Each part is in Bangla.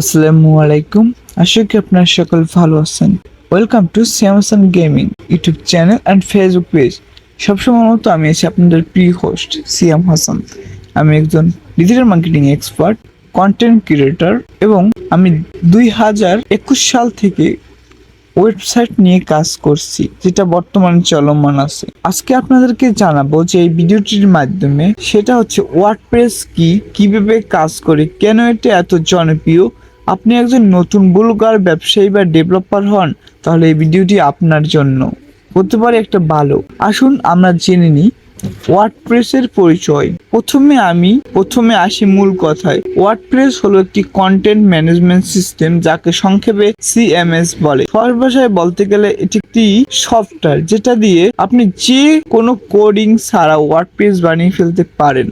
আসসালামু আলাইকুম। আশা করি আপনারা সকল ভালো আছেন। Welcome to Samsung gaming YouTube channel and Facebook page সবসময় মতো আমি আছি আপনাদের প্রিয় হোস্ট সিয়াম হাসান আমি একজন digital marketing expert content creator এবং আমি দুই হাজার একুশ সাল থেকে ওয়েবসাইট নিয়ে কাজ করছি, যেটা বর্তমানে চলমান আছে। আজকে আপনাদেরকে জানাব যে এই ভিডিওটির মাধ্যমে সেটা হচ্ছে ওয়ার্ডপ্রেস কি, কীভাবে কাজ করে, কেন এটা এত জনপ্রিয় আপনি একজন নতুন বুলগার, ব্যবসায়ী বা ডেভেলপার হন, তাহলে এই ভিডিওটি আপনার জন্য। হতে পারে একটা ভালো আসুন আমরা জেনে নিই ওয়ার্ডপ্রেসের পরিচয়। প্রথমে আমি, প্রথমে আসি মূল কথায়। ওয়ার্ডপ্রেস হলো একটি কন্টেন্ট ম্যানেজমেন্ট সিস্টেম যাকে সংক্ষেপে সিএমএস বলে। সহজ ভাষায় বলতে গেলে এটি একটি সফটওয়্যার যেটা দিয়ে আপনি যে কোনো কোডিং ছাড়া ওয়ার্ডপ্রেস বানিয়ে ফেলতে পারেন।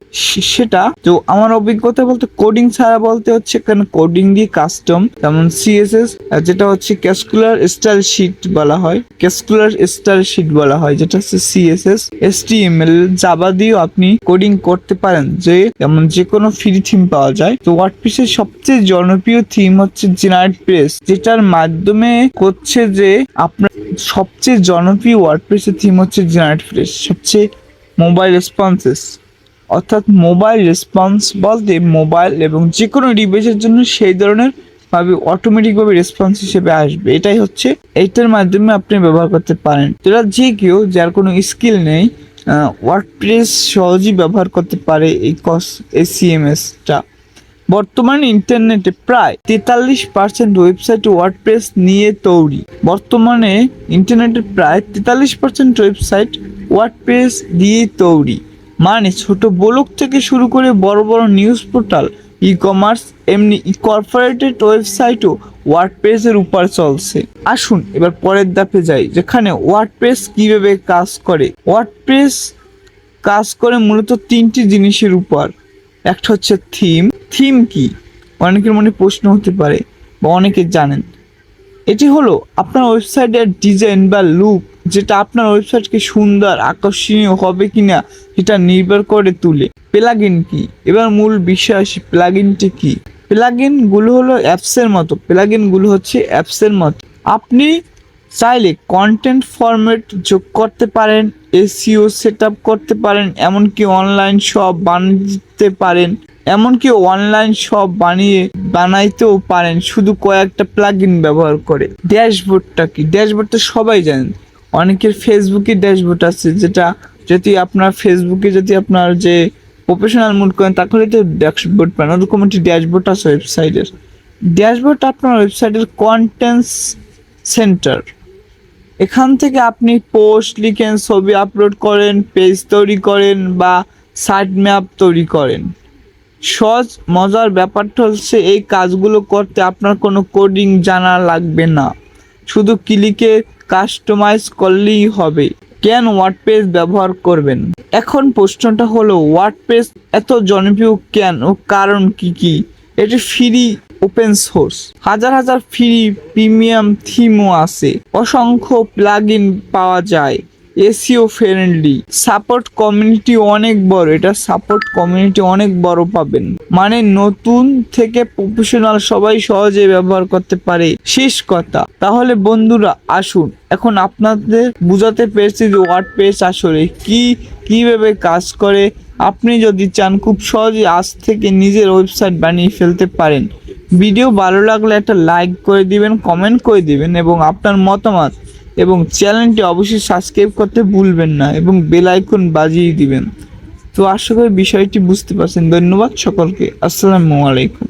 সেটা তো আমার অভিজ্ঞতা বলতে কোডিং ছাড়া বলতে হচ্ছে এখানে কোডিং দিয়ে কাস্টম যেমন সিএসএস যেটা হচ্ছে ক্যাসকুলার স্টাইল শিট বলা হয়। ক্যাসকুলার স্টাইল শিট বলা হয়, যেটা হচ্ছে সিএসএস এসটিএমএল জাভা দিয়েও আপনি কোডিং করতে পারেন যে যেমন যে কোনো ফ্রি থিম পাওয়া যায়। তো ওয়ার্ডপ্রেসের সবচেয়ে জনপ্রিয় থিম হচ্ছে জেনারেট প্রেস যেটার মাধ্যমে করছে যে আপনার সবচেয়ে জনপ্রিয় ওয়ার্ডপ্রেসের থিম হচ্ছে জেনারেট প্রেস সবচেয়ে মোবাইল রেসপন্সেস অর্থাৎ মোবাইল রেসপন্স বলতে মোবাইল এবং যে কোনো ডিভাইসের জন্য সেই ধরনের ভাবে অটোমেটিকভাবে রেসপন্স হিসেবে আসবে। এটাই হচ্ছে এইটার মাধ্যমে আপনি ব্যবহার করতে পারেন। তোরা যে কেউ, যার কোনো স্কিল নেই ওয়ার্ডপ্রেস সহজেই ব্যবহার করতে পারে এই কস এই সিএমএসটা বর্তমানে ইন্টারনেটে প্রায় তেতাল্লিশ পার্সেন্ট ওয়েবসাইট ওয়ার্ডপ্রেস নিয়ে তৈরি। বর্তমানে ইন্টারনেটে প্রায় তেতাল্লিশ পার্সেন্ট ওয়েবসাইট ওয়ার্ডপ্রেস দিয়ে তৈরি। মানে ছোট ব্লগ থেকে শুরু করে বড় বড় নিউজ পোর্টাল ই কমার্স এমনি কর্পোরেটেড ওয়েবসাইটও ওয়ার্ডপ্রেসের উপর চলছে। আসুন, এবার পরের ধাপে যাই, যেখানে ওয়ার্ডপ্রেস কীভাবে কাজ করে। ওয়ার্ডপ্রেস কাজ করে মূলত তিনটি জিনিসের উপর। একটা হচ্ছে থিম থিম কি? অনেকের মনে প্রশ্ন হতে পারে, বা অনেকে জানেন। এটি হলো আপনার ওয়েবসাইটের ডিজাইন বা লুক, যেটা আপনার ওয়েবসাইটকে সুন্দর, আকর্ষণীয় হবে কিনা সেটা নির্ভর করে তুলে। প্লাগইন কি? এবার মূল বিষয় আসি প্লাগইনটি কি? প্লাগইনগুলো হলো অ্যাপসের মতো। প্লাগইনগুলো হচ্ছে অ্যাপসের মতো। আপনি চাইলে কন্টেন্ট ফরম্যাট যোগ করতে পারেন এসিও সেট করতে পারেন, এমনকি অনলাইন শপ বানাতে পারেন। এমনকি অনলাইন শপ বানিয়ে বানাইতেও পারেন, শুধু কয়েকটা প্লাগইন ব্যবহার করে। ড্যাশবোর্ডটা কি? ড্যাশবোর্ডটা সবাই জানেন। অনেকের ফেসবুকে ড্যাশবোর্ড আছে, যেটা যদি আপনার ফেসবুকে যদি আপনার যে প্রফেশনাল মুড করেন, তাহলে তো ড্যাশবোর্ড পান। ওরকম একটি ড্যাশবোর্ড আছে ওয়েবসাইটের ড্যাশবোর্ড আপনার ওয়েবসাইটের কন্টেন্টস সেন্টার এখান থেকে আপনি পোস্ট লিখেন, ছবি আপলোড করেন পেজ তৈরি করেন বা সাইট ম্যাপ তৈরি করেন। সহজ, মজার ব্যাপারটা হচ্ছে এই কাজগুলো করতে আপনার কোনো কোডিং জানা লাগবে না। শুধু ক্লিকে কাস্টমাইজ করলেই হবে। কেন ওয়ার্ডপেজ ব্যবহার করবেন? এখন প্রশ্নটা হলো ওয়ার্ডপেজ এত জনপ্রিয় কেন? ও কারণ কি কি? এটি ফ্রি ওপেন সোর্স হাজার হাজার ফ্রি প্রিমিয়াম থিমও আছে। অসংখ্য প্লাগইন পাওয়া যায়। SEO friendly. সাপোর্ট কমিউনিটি অনেক বড়। এটা সাপোর্ট কমিউনিটি অনেক বড় পাবেন। মানে নতুন থেকে প্রফেশনাল সবাই সহজে ব্যবহার করতে পারে। শেষ কথা, তাহলে বন্ধুরা আসুন। এখন আপনাদের বুঝাতে পেরেছি যে ওয়ার্ড আসলে কি, কীভাবে কাজ করে। আপনি যদি চান খুব সহজে আজ থেকে নিজের ওয়েবসাইট বানিয়ে ফেলতে পারেন। ভিডিও ভালো লাগলে একটা লাইক করে দিবেন, কমেন্ট করে দিবেন এবং আপনার মতামত এবং চ্যানেলটি অবশ্যই সাবস্ক্রাইব করতে ভুলবেন না এবং বেল আইকন বাজিয়ে দিবেন। তো আশা করি বিষয়টি বুঝতে পারছেন। ধন্যবাদ সকলকে। আসসালামু আলাইকুম।